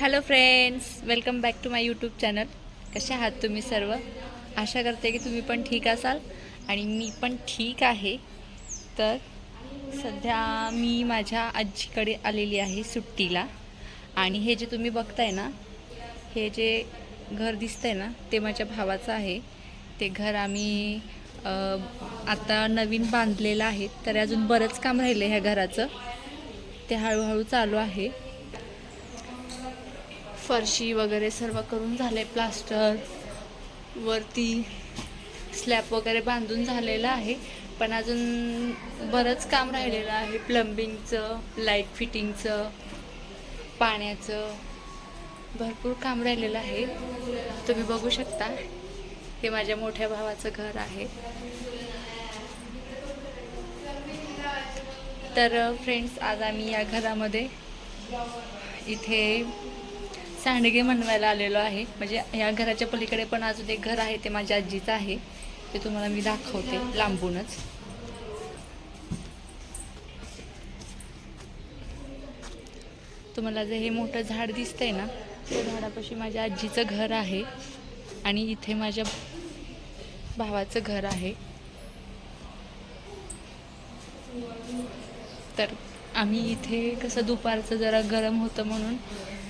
Hello friends welcome back to my YouTube channel कसे आहात तुम्ही सर्व? आशा करते की तुम्ही पण ठीक असाल. आणि मी पण ठीक आहे. तर सध्या मी माझ्या आजीकडे आलेली आहे सुट्टीला. आणि हे जे तुम्ही बघताय ना हे जे घर दिसतंय ना ते माझ्या भावाचं आहे. ते घर आम्ही आता नवीन बांधलेलं आहे. तर अजून बरंच काम राहिलं ह्या घराचं. ते हळूहळू चालू आहे. फरशी वगैरे सर्व करून झाले प्लास्टर वरती स्लॅब वगैरे बांधून झालेलं आहे. पण अजून बरंच काम राहिलेलं आहे. प्लंबिंगचं लाइट फिटिंगचं पाण्याचं भरपूर काम राहिलेलं आहे. तुम्ही बघू शकता हे माझ्या मोठ्या भावाचं घर आहे. तर फ्रेंड्स आज आम्ही या घरामध्ये इथे सांडगे म्हणवायला आलेलो आहे. म्हणजे या घराच्या पलीकडे पण अजून एक घर आहे ते माझ्या आजीचं आहे. ते तुम्हाला मी दाखवते लांबूनच. तुम्हाला जे हे मोठं झाड दिसतंय ना त्या झाडापाशी माझ्या आजीचं घर आहे आणि इथे माझ्या भावाचं घर आहे. तर आम्ही इथे कसं दुपारचं जरा गरम होतं म्हणून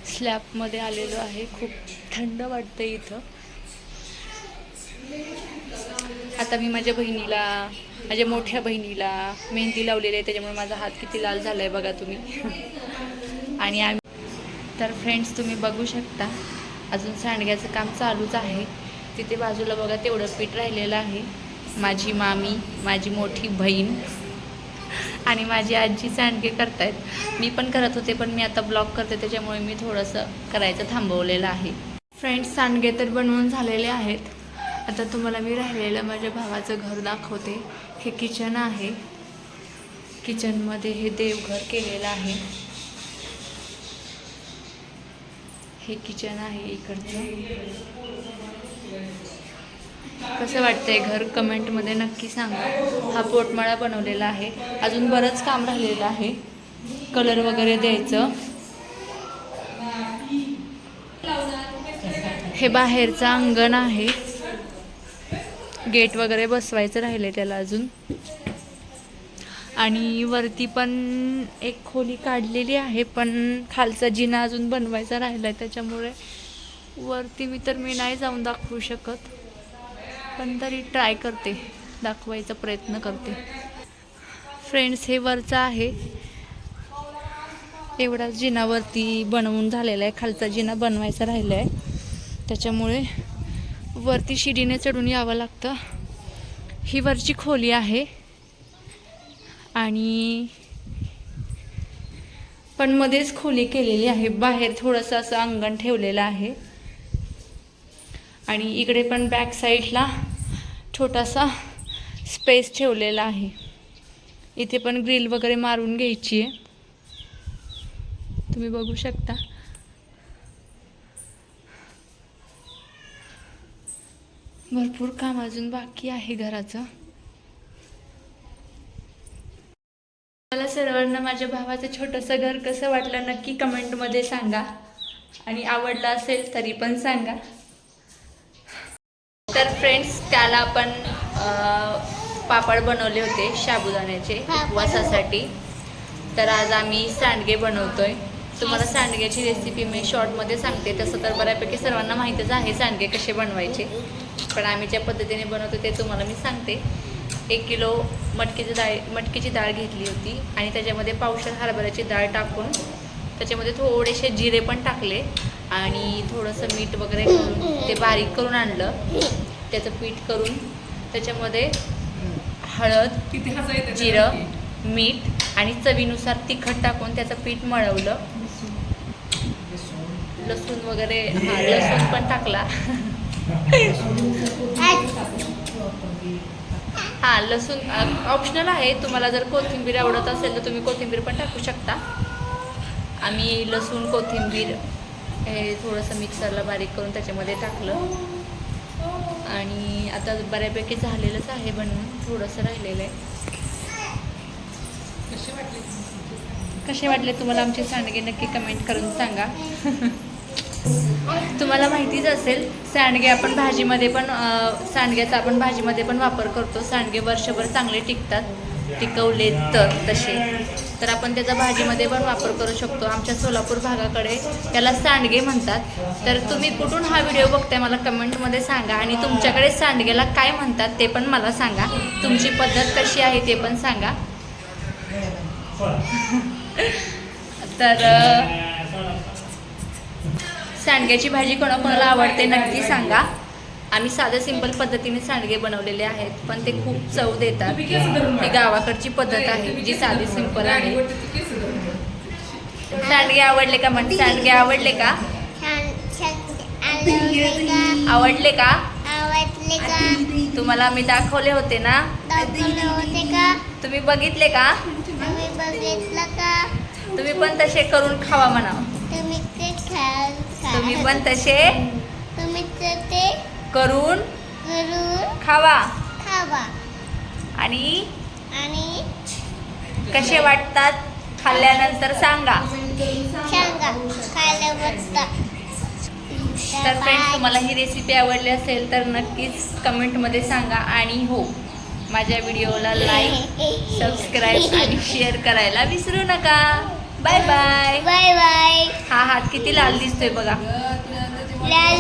स्लॅबमध्ये आलेलो आहे. खूप थंड वाटतं इथं. आता मी माझ्या बहिणीला माझ्या मोठ्या बहिणीला मेहंदी लावलेली आहे. त्याच्यामुळे माझा हात किती लाल झाला आहे बघा तुम्ही. आणि आम्ही तर फ्रेंड्स तुम्ही बघू शकता. अजून सांडग्याचं काम चालूच आहे. तिथे बाजूला बघा तेवढं पीठ राहिलेलं आहे. माझी मामी माझी मोठी बहीण आणि माझी आजी सांडगे करतायत. मी पण करत होते पण मी आता ब्लॉग करते त्याच्यामुळे मी थोडंसं करायचं थांबवलेलं आहे. फ्रेंड्स सांडगे तर बनवून झालेले आहेत. आता तुम्हाला मी राहिलेलं माझ्या भावाचं घर दाखवते. हे किचन आहे. किचनमध्ये हे देवघर केलेलं आहे. हे किचन आहे इकडचं. कसं वाटतंय? घर कमेंटमध्ये नक्की सांगा. हा पोटमाळा बनवलेला आहे. अजून बरंच काम राहिलेलं आहे. कलर वगैरे द्यायचं. हे बाहेरचं अंगण आहे. गेट वगैरे बसवायचं राहिले त्याला अजून. आणि वरती पण एक खोली काढलेली आहे पण खालचा जिना अजून बनवायचा राहिला आहे त्याच्यामुळे वरती मी तर मी नाही जाऊन दाखवू शकत. पण तरी ट्राय करते दाखवायचा प्रयत्न करते. फ्रेंड्स हे वरचं आहे. एवढा जिनावरती बनवून झालेला आहे खालचा जिना बनवायचा राहिला आहे त्याच्यामुळे वरती शिडीने चढून यावं लागतं. ही वरची खोली आहे. आणि पण मध्येच खोली केलेली आहे. बाहेर थोडंसं असं अंगण ठेवलेलं आहे. आणि इकडे पण बॅक साईडला छोटासा स्पेस ठेवलेला आहे. इथे पण ग्रिल वगैरे मारून घ्यायची आहे. तुम्ही बघू शकता. भरपूर काम अजून बाकी आहे घराचं. मला सर्वांना माझ्या भावाचं छोटंसं घर कसं वाटलं नक्की कमेंटमध्ये सांगा. आणि आवडलं असेल तरी पण सांगा. तर फ्रेंड्स त्याला आपण पापड बनवले होते साबुदाण्याचे उपवासासाठी तर आज आम्ही सांडगे बनवतोय. तुम्हाला सांडग्याची रेसिपी मी शॉर्टमध्ये सांगते. तसं तर बऱ्यापैकी सर्वांना माहीतच आहे सांडगे कसे बनवायचे. पण आम्ही ज्या पद्धतीने बनवतो ते तुम्हाला मी सांगते. एक किलो मटकीची डाळ मटकीची डाळ घेतली होती आणि त्याच्यामध्ये पावशर हरभऱ्याची डाळ टाकून त्याच्यामध्ये थोडेसे जिरे पण टाकले. आणि थोडंसं मीठ वगैरे करून ते बारीक करून आणलं. त्याचं पीठ करून त्याच्यामध्ये हळद जिरं मीठ आणि चवीनुसार तिखट टाकून त्याचं पीठ मळवलं. लसूण. वगैरे हा लसूण पण टाकला. हा लसूण ऑप्शनल आहे. तुम्हाला जर कोथिंबीर आवडत असेल तर तुम्ही कोथिंबीर पण टाकू शकता. आम्ही लसूण कोथिंबीर हे थोडंसं मिक्सरला बारीक करून त्याच्यामध्ये टाकलं. आणि आता बऱ्यापैकी झालेलंच आहे बनवून थोडंसं राहिलेलं आहे. कसे वाटले तुम्हाला आमचे सांडगे? नक्की कमेंट करून सांगा. तुम्हाला माहितीच असेल सांडगे आपण भाजीमध्ये पण सांडग्याचा आपण भाजीमध्ये पण वापर करतो. सांडगे वर्षभर चांगले टिकतात. टिकवले तर तसे. तर आपण त्याचा भाजीमध्ये पण वापर करू शकतो. आमच्या सोलापूर भागाकडे त्याला सांडगे म्हणतात. तर तुम्ही कुठून हा व्हिडिओ बघताय मला कमेंटमध्ये सांगा. आणि तुमच्याकडे सांडगेला काय म्हणतात ते पण मला सांगा. तुमची पद्धत कशी आहे ते पण सांगा. तर सांडग्याची भाजी कोणाकोणाला आवडते नक्की सांगा. आम्ही साध्या सिंपल पद्धतीने सांडगे बनवलेले आहेत पण ते खूप चव देतात. ही गावाकडची पद्धत आहे जी साधी सिंपल आहे. सांडगे आवडले का म्हण? सांडगे आवडले का? आवडले का? तुम्हाला मी दाखवले होते ना? दाखवले होते का तुम्ही बघितले का? तुम्ही बघितलं का तुम्ही पण तसे करून खावा म्हणा. तुम्ही पण तसे तुम्ही करून करून खावा. खावा. आणि आणि कसे वाटतात खाल्ल्यानंतर सांगा. सांगा. बसता तर फ्रेंड्स तुम्हाला ही रेसिपी आवडली असेल तर नक्कीच कमेंटमध्ये सांगा. आणि हो माझ्या व्हिडिओला लाईक सबस्क्राईब आणि शेअर करायला विसरू नका. बाय बाय बाय बाय हा हात किती लाल दिसतोय बघा. लाल